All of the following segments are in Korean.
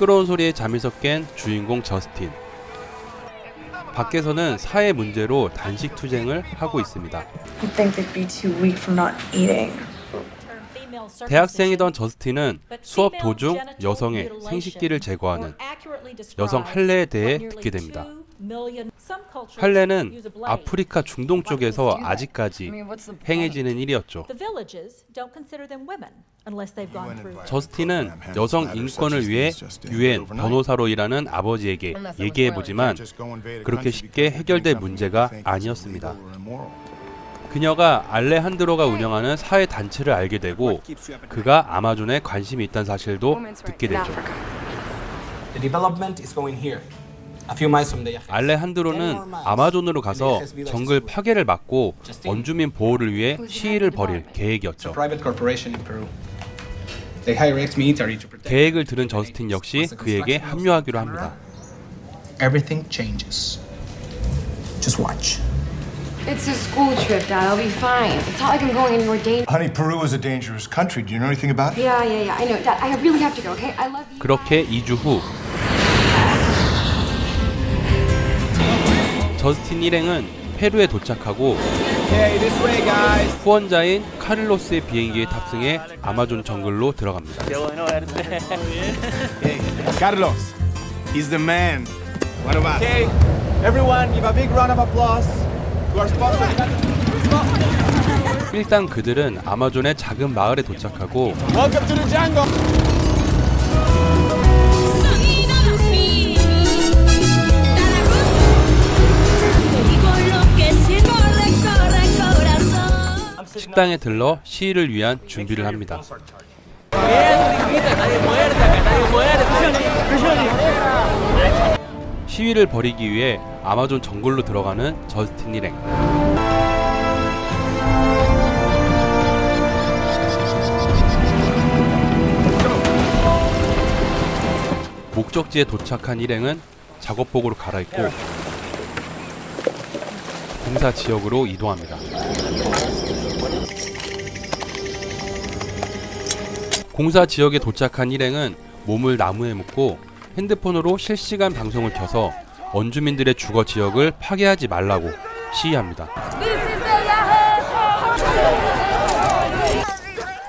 시끄러운 소리에 잠에서 깬 주인공 저스틴. 밖에서는 사회 문제로 단식 투쟁을 하고 있습니다. I think they'd be too weak from not eating. 대학생이던 저스틴은 수업 도중 여성의 생식기를 제거하는 여성 할례에 대해 듣게 됩니다. 할례는 아프리카 중동 쪽에서 아직까지 행해지는 일이었죠. 저스틴은 여성 인권을 위해 유엔 변호사로 일하는 아버지에게 얘기해 보지만 그렇게 쉽게 해결될 문제가 아니었습니다. 그녀가 알레한드로가 운영하는 사회 단체를 알게 되고 그가 아마존에 관심이 있다는 사실도 듣게 되죠. The development is going here. 알레한드로는 아마존으로 가서 정글 파괴를 막고 원주민 보호를 위해 시위를 벌일 계획이었죠. private corporation in Peru. They hire ex-military to protect. 계획을 들은 저스틴 역시 그에게 합류하기로 합니다. Everything changes. Just watch. It's a school trip, Dad. I'll be fine. It's not like I'm going anywhere dangerous. Honey, Peru is a dangerous country. Do you know anything about it? Yeah, yeah, yeah. I know, Dad. I really have to go. Okay, I love you. 그렇게 2주 후 저스틴 일행은 페루에 도착하고 후원자인 카를로스의 비행기에 탑승해 아마존 정글로 들어갑니다. Carlos, he's the man. What about Okay, everyone, give a big round of applause to our sponsor. 일단 그들은 아마존의 작은 마을에 도착하고 Welcome to the jungle. 식당에 들러 시위를 위한 준비를 합니다. 시위를 벌이기 위해 아마존 정글로 들어가는 저스틴 일행. 목적지에 도착한 일행은 작업복으로 갈아입고 공사 지역으로 이동합니다. 공사 지역에 도착한 일행은 몸을 나무에 묶고 핸드폰으로 실시간 방송을 켜서 원주민들의 주거 지역을 파괴하지 말라고 시위합니다.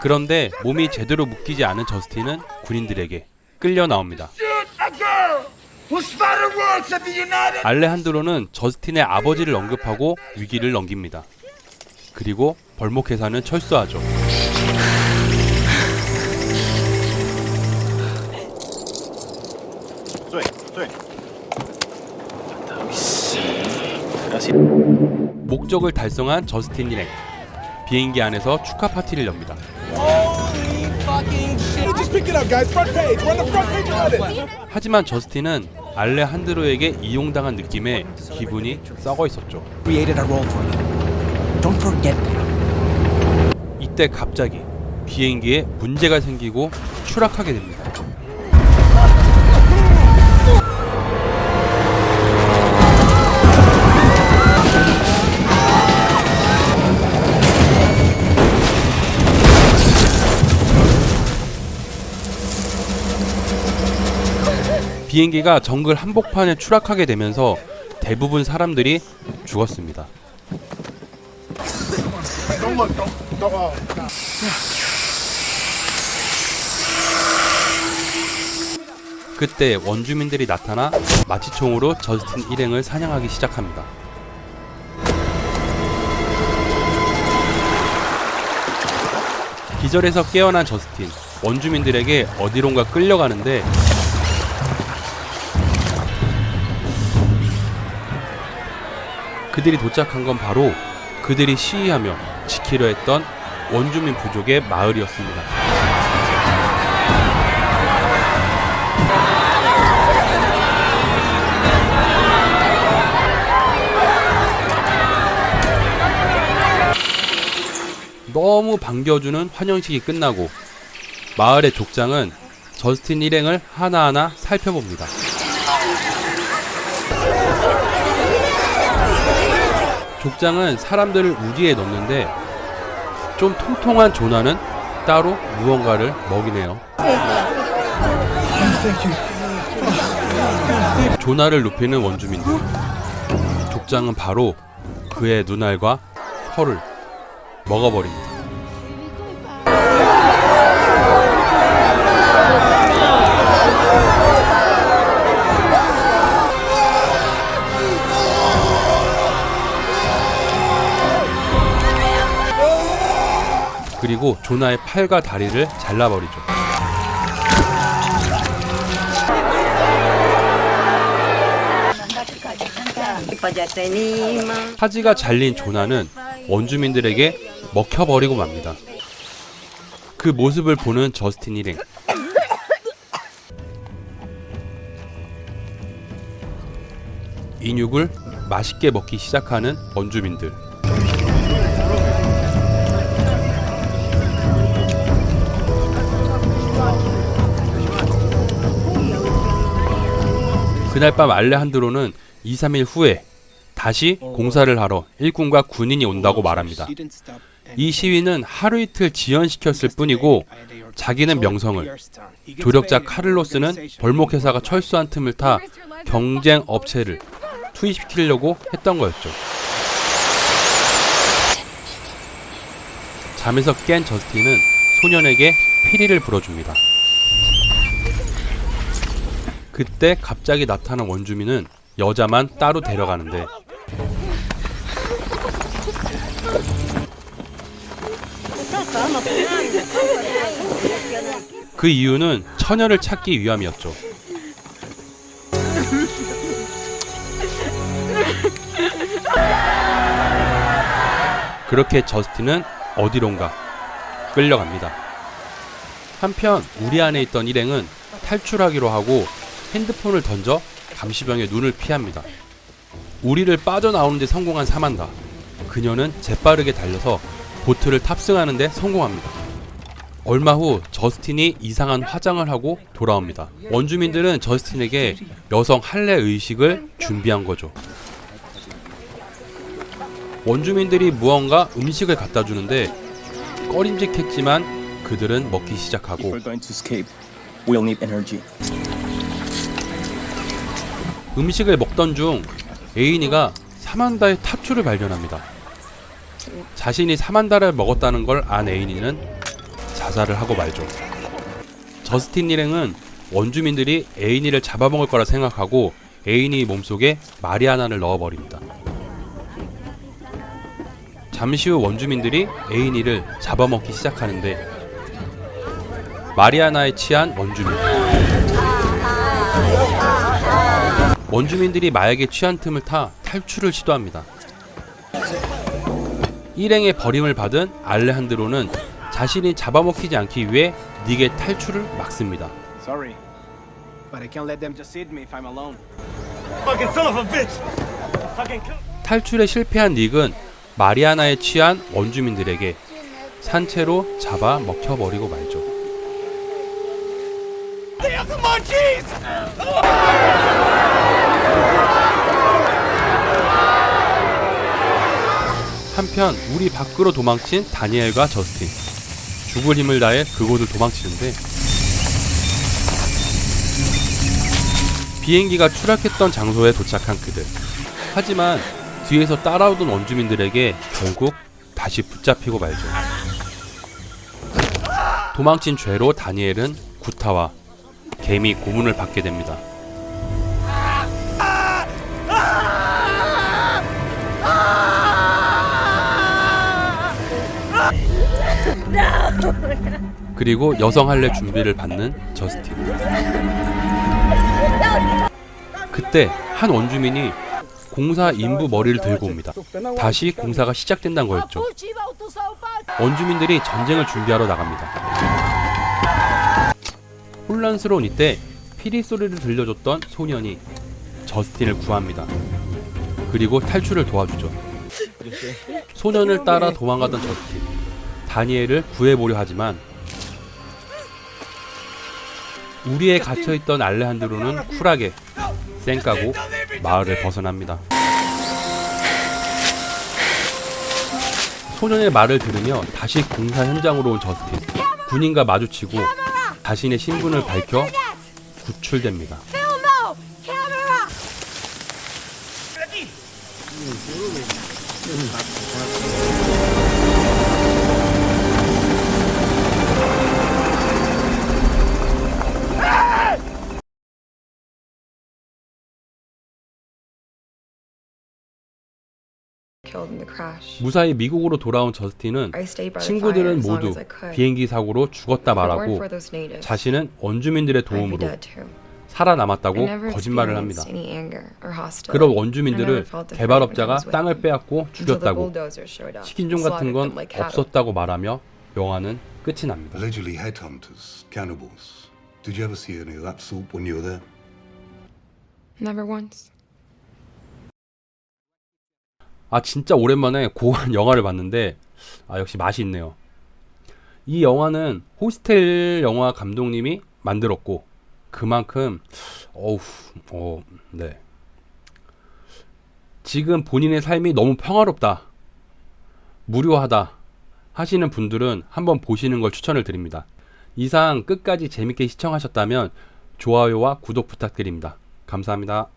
그런데 몸이 제대로 묶이지 않은 저스틴은 군인들에게 끌려 나옵니다. 알레한드로는 저스틴의 아버지를 언급하고 위기를 넘깁니다. 그리고 벌목회사는 철수하죠. 목적을 달성한 저스틴 일행. 비행기 안에서 축하 파티를 엽니다. 하지만 저스틴은 알레 한드로에게 이용당한 느낌에 기분이 썩어 있었죠. 이때 갑자기 비행기에 문제가 생기고 추락하게 됩니다. 비행기가 정글 한복판에 추락하게 되면서 대부분 사람들이 죽었습니다. 그때 원주민들이 나타나 마취총으로 저스틴 일행을 사냥하기 시작합니다. 기절에서 깨어난 저스틴, 원주민들에게 어디론가 끌려가는데 그들이 도착한 건 바로 그들이 시위하며 지키려 했던 원주민 부족의 마을이었습니다. 너무 반겨주는 환영식이 끝나고 마을의 족장은 저스틴 일행을 하나하나 살펴봅니다. 족장은 사람들을 우리에 넣는데 좀 통통한 조나는 따로 무언가를 먹이네요. 조나를 눕히는 원주민들. 족장은 바로 그의 눈알과 혀를 먹어버립니다. 그리고 조나의 팔과 다리를 잘라버리죠. 사지가 잘린 조나는 원주민들에게 먹혀버리고 맙니다. 그 모습을 보는 저스틴 일행. 인육을 맛있게 먹기 시작하는 원주민들. 그날 밤 알레한드로는 2, 3일 후에 다시 공사를 하러 일꾼과 군인이 온다고 말합니다. 이 시위는 하루 이틀 지연시켰을 뿐이고 자기는 명성을 조력자 카를로스는 벌목회사가 철수한 틈을 타 경쟁 업체를 투입시키려고 했던 거였죠. 잠에서 깬 저스틴은 소년에게 피리를 불어줍니다. 그때 갑자기 나타난 원주민은 여자만 따로 데려가는데 그 이유는 처녀를 찾기 위함이었죠. 그렇게 저스틴은 어디론가 끌려갑니다. 한편 우리 안에 있던 일행은 탈출하기로 하고 핸드폰을 던져 감시병의 눈을 피합니다. 우리를 빠져나오는데 성공한 사만다. 그녀는 재빠르게 달려서 보트를 탑승하는데 성공합니다. 얼마 후 저스틴이 이상한 화장을 하고 돌아옵니다. 원주민들은 저스틴에게 여성 할례 의식을 준비한 거죠. 원주민들이 무언가 음식을 갖다 주는데 꺼림직했지만 그들은 먹기 시작하고 음식을 먹던 중 에이니가 사만다의 타투를 발견합니다. 자신이 사만다를 먹었다는 걸 안 에이니는 자살을 하고 말죠. 저스틴 일행은 원주민들이 에이니를 잡아먹을 거라 생각하고 에이니 몸속에 마리아나를 넣어버립니다. 잠시 후 원주민들이 에이니를 잡아먹기 시작하는데 마리아나에 취한 원주민. 원주민들이 마약에 취한 틈을 타 탈출을 시도합니다. 일행의 버림을 받은 알레한드로는 자신이 잡아먹히지 않기 위해 닉의 탈출을 막습니다. Sorry. But I can't let them just eat me if I'm alone. Fucking son of a bitch! Fucking kill. 탈출에 실패한 닉은 마리아나에 취한 원주민들에게 산채로 잡아 먹혀버리고 말죠. 한편 우리 밖으로 도망친 다니엘과 저스틴 죽을 힘을 다해 그곳을 도망치는데 비행기가 추락했던 장소에 도착한 그들 하지만 뒤에서 따라오던 원주민들에게 결국 다시 붙잡히고 말죠. 도망친 죄로 다니엘은 구타와 개미 고문을 받게 됩니다. 그리고 여성 할례 준비를 받는 저스틴. 그때 한 원주민이 공사 인부 머리를 들고 옵니다. 다시 공사가 시작된다는 거였죠. 원주민들이 전쟁을 준비하러 나갑니다. 혼란스러운 이때 피리 소리를 들려줬던 소년이 저스틴을 구합니다. 그리고 탈출을 도와주죠. 소년을 따라 도망가던 저스틴. 다니엘을 구해보려 하지만 우리에 갇혀있던 알레한드로는 쿨하게 쌩까고 마을을 벗어납니다. 소년의 말을 들으며 다시 공사 현장으로 온 저스틴. 군인과 마주치고 자신의 신분을 밝혀 구출됩니다. 무사히 미국으로 돌아온 저스틴은 I stayed by the fire 친구들은 모두. 비행기 사고로 죽었다 말하고 자신은 원주민들의 도움으로 살아남았다고 never 거짓말을 합니다. never 원주민들을 개발업자가 땅을. 빼앗고 죽였다고 식인종 같은 건. 없었다고 말하며 영화는 끝이 납니다. Allegedly headhunters, 아 진짜 오랜만에 고한 영화를 봤는데 아 역시 맛이 있네요. 이 영화는 호스텔 영화 감독님이 만들었고 그만큼 어우 어 네. 지금 본인의 삶이 너무 평화롭다. 무료하다. 하시는 분들은 한번 보시는 걸 추천을 드립니다. 이상 끝까지 재밌게 시청하셨다면 좋아요와 구독 부탁드립니다. 감사합니다.